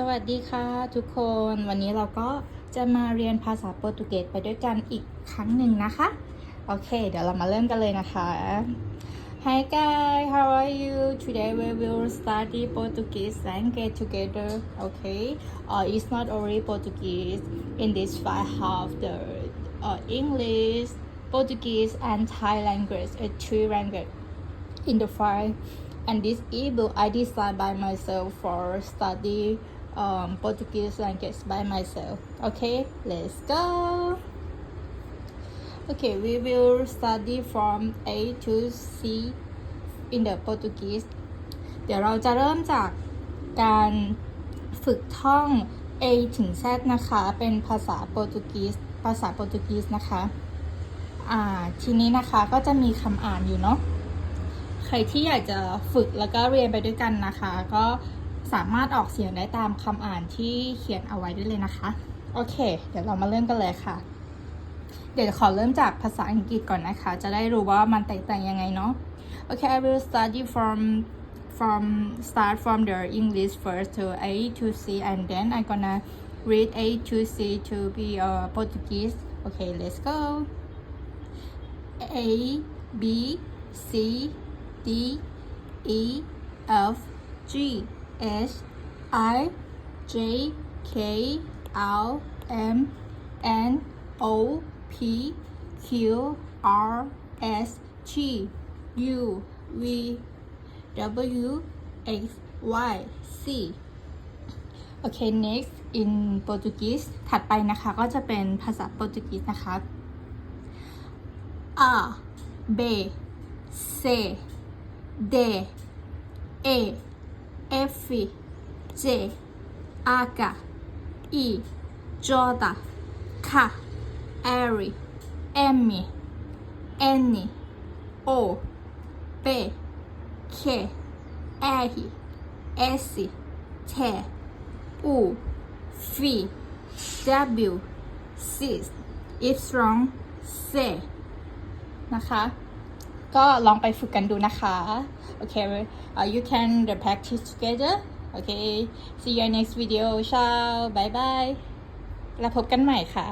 สวัสดีค่ะทุกคนวันนี้เราก็จะมาเรียนภาษาโปรตุเกสไปด้วยกันอีกครั้งหนึ่งนะคะ โอเค เดี๋ยวเรามาเริ่มกันเลยนะคะ Hi guys how are you today we will study Portuguese language together okay uh, it's not only Portuguese in this file have the uh, English Portuguese and Thai language uh, three language in the file and this ebook I designed by myself for study um, Portuguese language by myself. Okay, let's go. Okay, we will study from A to C in the Portuguese. เดี๋ยวเราจะเริ่มจากการฝึกท่อง A ถึง Z นะคะ เป็นภาษาโปรตุเกส ภาษาโปรตุเกสนะคะ อ่า ทีนี้นะคะก็จะมีคำอ่านอยู่เนาะ ใครที่อยากจะฝึกแล้วก็เรียนไปด้วยกันนะคะ ก็ สามารถออกเสียงได้ตามคำอ่านที่เขียนเอาไว้ได้เลยนะคะ โอเค เดี๋ยวเรามาเริ่มกันเลยค่ะ เดี๋ยวขอเริ่มจากภาษาอังกฤษก่อนนะคะ จะได้รู้ว่ามันแตกต่างยังไงเนาะ โอเค I will study from from start from the English first to A to C and then I'm gonna read A to C to be a Portuguese okay let's go A B C D E F G H I J K L M N O P Q R S T U V W X Y Z โอเค next in Portuguese ถัดไปนะคะก็จะเป็นภาษาโปรตุเกสนะคะ A B C D E F G H I J K L M N O P Q R S T U V W X Y Z นะคะ ก็ลองไปฝึกกันดูนะคะ โอเค you can the practice together โอเค see you next video ชาวบายบายแล้วพบกันใหม่ค่ะ